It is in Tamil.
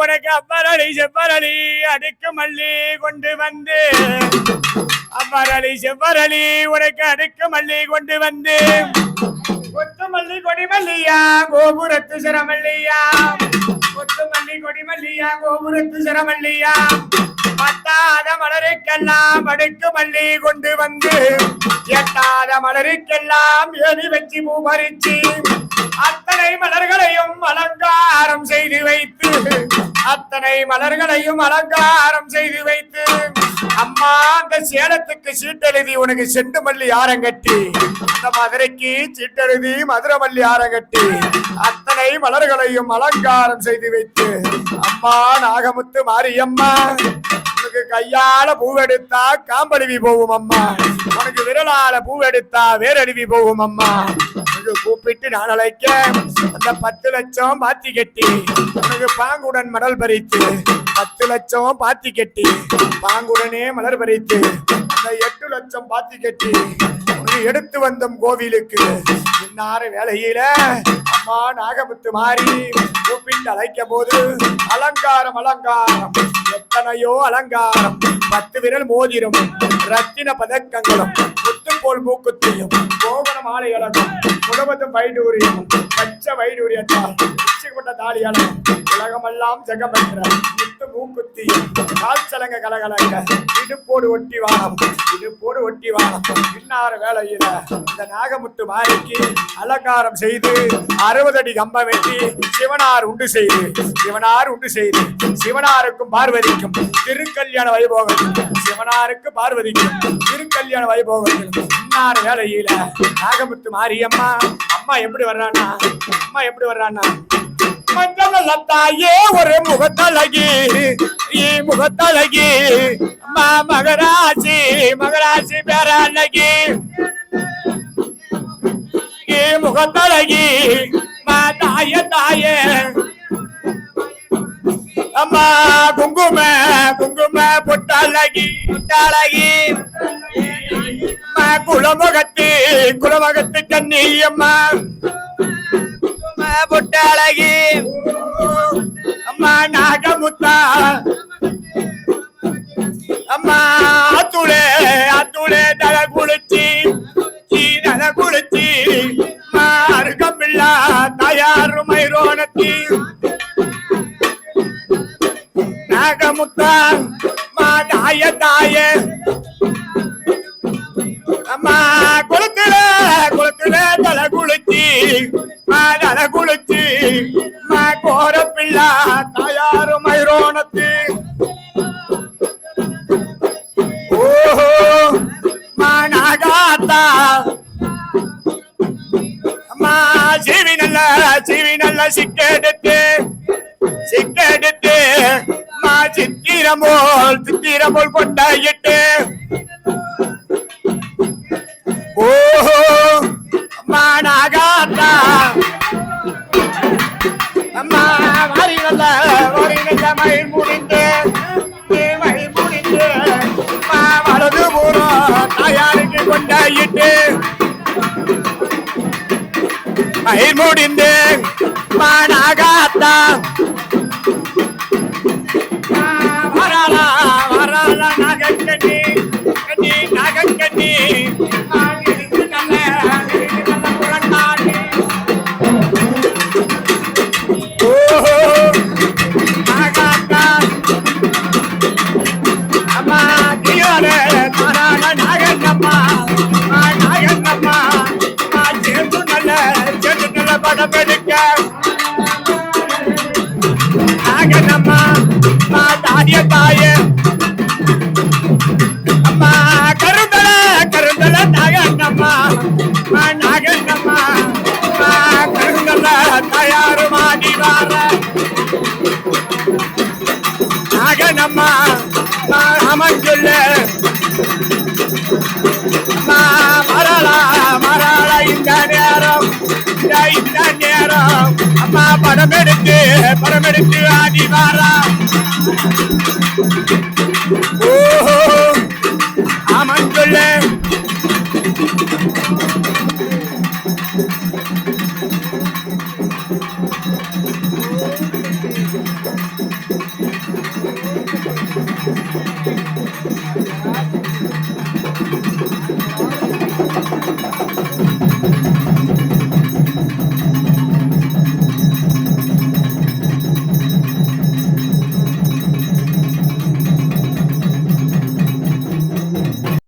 உனக்கு அப்பரளி செவ்வரளி அடுக்கு மல்லி கொண்டு வந்து. அப்பரளி செவ்வரளி உனக்கு அடுக்கு மல்லி கொண்டு வந்து. கொத்து மல்லி கொடி மல்லியா கோபுரத்து சிரமல்லியா கொத்து மல்லி கொடி மல்லியா கோபுரத்து சிரமல்லியா பத்தாத மலருக்கெல்லாம் அடுக்கு மல்லி கொண்டு வந்து. எட்டாத மலருக்கெல்லாம் எரி வச்சு பூ பறிச்சு. அத்தனை மலர்களையும் அலங்காரம் செய்து வைத்து அத்தனை மலர்களையும் அலங்காரம் செய்து வைத்து அம்மா அந்த சேலத்துக்கு சீட்டெழுதி உனக்கு செண்டு மல்லி ஆரங்கட்டி. அந்த மதுரைக்கு சீட்டெழுதி மதுரை மல்லி ஆரங்கட்டி. அத்தனை மலர்களையும் அலங்காரம் செய்து வைத்து அம்மா நாகமுத்து மாரியம்மா உனக்கு கையால பூவெடுத்தா காம்பழுவி போகும் அம்மா உனக்கு விரலால பூவெடுத்தா வேரழுவி போகும் அம்மா உனக்கு கூப்பிட்டு நான் அழைக்க அந்த பத்து லட்சம் பாத்தி கட்டி உனக்கு பாங்குடன் மடல் பறித்து பத்து லட்சம் பாத்தி கட்டி பாங்குடனே மலர் பறித்து அந்த எட்டு லட்சம் பாத்தி கட்டி உனக்கு எடுத்து வந்தோம் கோவிலுக்கு. இன்னார வேலையில அம்மா நாகமுத்து மாறி கூப்பிட்டு அழைக்க போது அலங்காரம் அலங்காரம் எத்தனையோ அலங்காரம் பத்து விரல் மோதிரம் ரத்தின பதக்கங்களும் முத்து போல் மூக்குத்தியும் கோவண மாலைகளும் முழுவதும் வைடூரியம் பச்சை வைடூரியத்தால் நிச்சயப்பட்ட தாலியான உலகமெல்லாம் ஜெகமென்ற முத்து மூக்குத்தி. கால் சலங்க கலகலங்க. இடுப்போடு ஒட்டி வானம். இடுப்போடு ஒட்டி வானம். இன்னார வேலையில இந்த நாகமுத்து மாரிக்கு அலங்காரம் செய்து அறுபது அடி கம்பம் வெட்டி சிவனார் உண்டு செய்து. சிவனார் உண்டு செய்து. சிவனாருக்கும் பார்வதிக்கும் திருக்கல்யாண வைபோகத்தில் சிவனாருக்கு பார்வதிக்கும் திருக்கல்யாண வைபோகத்தில் இன்னார் வேலையில நாகமுத்து மாரியம்மா. அம்மா எப்படி வர்றானா அம்மா எப்படி வர்றானா மஞ்சள் ஒரு முகத்தழகி. ஈ முகத்தழகி. அம்மா மகராசி மகராசி பேரழகி. ஈ முகத்தழகி. மா தாய தாயே. அம்மா குங்கும குங்கும புட்டாளகி புட்டாளகி அம்மா குலமுகத்து குலமுகத்து கண்ணி அம்மா. குங்கும புட்டாளகி அம்மா நாகமுத்தா. அம்மா அத்துளே அத்துளே தல குளிச்சி சீ தல குளிச்சி மார்க்கமில்லா தயாரு மைரோனத்தி. நாகமுத்தா மா தாய தாய அம்மா குளத்துல குளத்துல தல குளிச்சி மா தல குளிச்சி கோர பிள்ளா தாயாரு மைரோனத்து ஓஹோ மா அம்மா சீவி நல்ல சீவி நல்ல சிக்கெடுத்து சிக்கெடுத்து மா சித்திரமோல் சித்திரமோல் கொண்டாயிட்டு ஐ முடிந்தேன் மானாகாத்தா வரலா வரலா நகக்கட்டி கட்டி நல்ல படம் எடுக்க நாகங்கம்மா மா அம்மா கருந்தல கருந்தல கருந்தல தயாரு மாடி வார. நாகனம்மா அமைஞ்சுள்ள அம்மா படம் எடுத்து